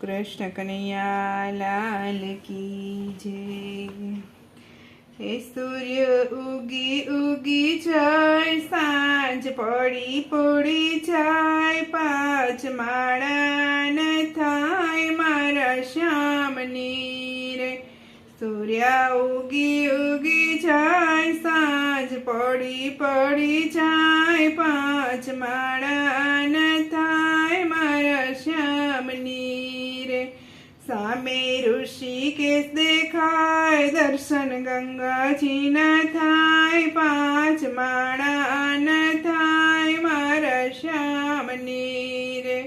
કૃષ્ણ કનૈયા લાલ કી જય. હે સૂર્ય ઉગી ઉગી જાય, સાંજ પડી પડી જાય, પાંચ માળા થાય મારા શ્યામની રે. સૂર્ય ઉગી ઉગી જાય, સાંજ પડી પડી જાય, પાંચ માળા ઋષિકેશ દેખાય, દર્શન ગંગાજી ન થાય, પાંચ માળા ન થાય, મારા શ્યામની રે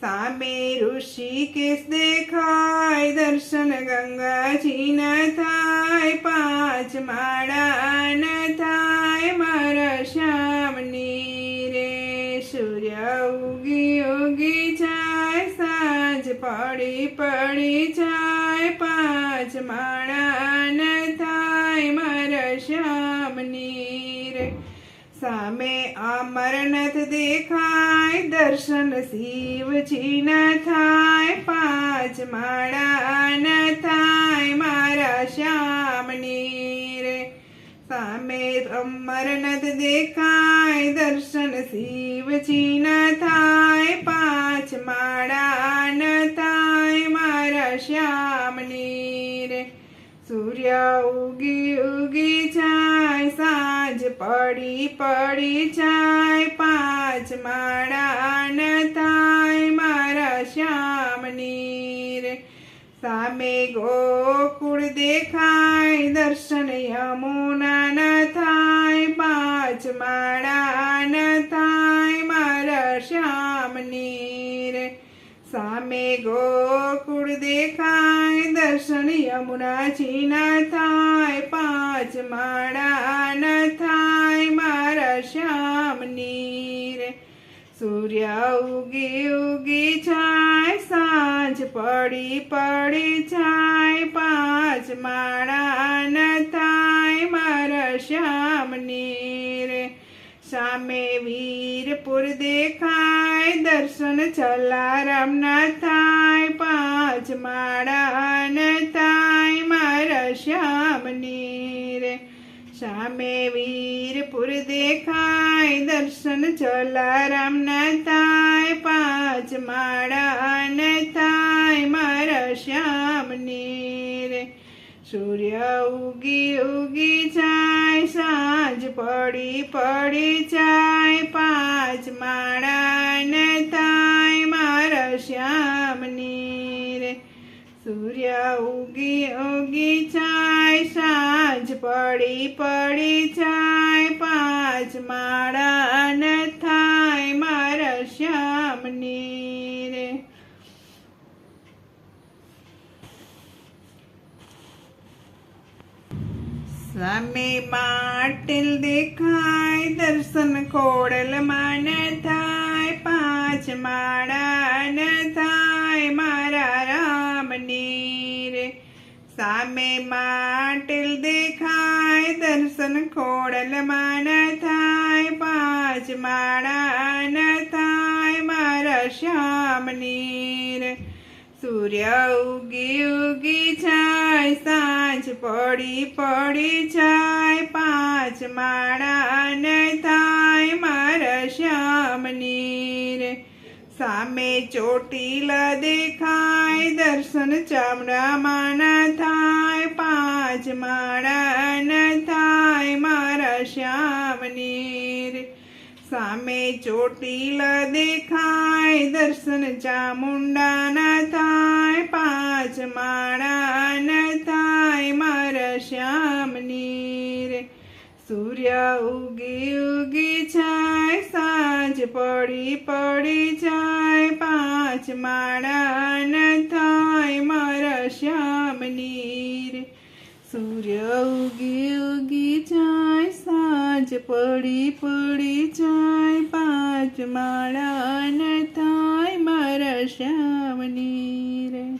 સામે ઋષિકેશ દેખાય, દર્શન ગંગાજી ન થાય, પાંચ માળા ન પડી જાય પાંચ માળા ન થાય મારા શ્યામની રે. સામે અમરનાથ દેખાય, દર્શન શિવજી ન થાય. પાંચ માળા ન થાય મારા શ્યામની રે. સામે અમરનાથ દેખાય, દર્શન શિવજી ન થાય. પાંચ માળા ઉગી ઉગી જાય, સાંજ પડી પડી જાય, પાંચ માળા થાય મારા શ્યામની રે. સામે ગોકુળ દેખાય, દર્શન યમુના ન થાય, પાંચ માળા ન થાય મારા શ્યામની રે. સામે ગોકુળ દેખાય દર્શન યમુનાજી ના થાય, પાંચ માળા ન થાય, મારા શ્યામની રે. સૂર્ય ઉગી ઉગી જાય, સાંજ પડી પડી જાય, પાંચ માળા ન થાય, મારા શ્યામની રે. સામે વીરપુર દેખાય, દર્શન ચલારામ ના થાય, પાંચ માળા ન થાય, મારા શ્યામની રે. સામે વીરપુર દેખાય, દર્શન ચલારામ ન થાય, પાંચ માળા ન થાય, મારા શ્યામની રે. સૂર્ય ઉગી ઉગી જાય, સાંજ પડી પડી જાય, પાંચ માળાને થાય મારા શ્યામની રે. સૂર્ય ઉગી ઉગી જાય, સાંજ પડી પડી જાય પાંચ માળા ન થાય મારા શ્યામની રે સામે પાટિલ દેખાય, દર્શન ખોડલમાં ન થાય, પાંચ માળા થાય, મારા રામની રે સામે માટેલ દેખાય, દર્શન ખોડલમાં ન થાય, પાંચ માળા થાય, મારા શ્યામની સૂર્ય ઉગી ઉગી જાય, સાંજ પડી પડી જાય, પાંચ માળા ન થાય મારા શ્યામની રે સામે ચોટીલા દેખાય, દર્શન ચામડામાં ન થાય, પાંચ માળા ન થાય મારા શ્યામની રે સામે ચોટીલા દેખાય, દર્શન ચામુંડા ન થાય, પાંચ માળા ન થાય, મારા શ્યામની રે. સૂર્ય ઉગી ઉગી જાય, સાંજ પડી પડી જાય, પાંચ માળા ન થાય, મારા શ્યામની રે. સૂર્ય ઉગી ઉગી જાય સાંજ પડી પડી જાય પાંચ માળા ન થાય મારા શ્યામની રે.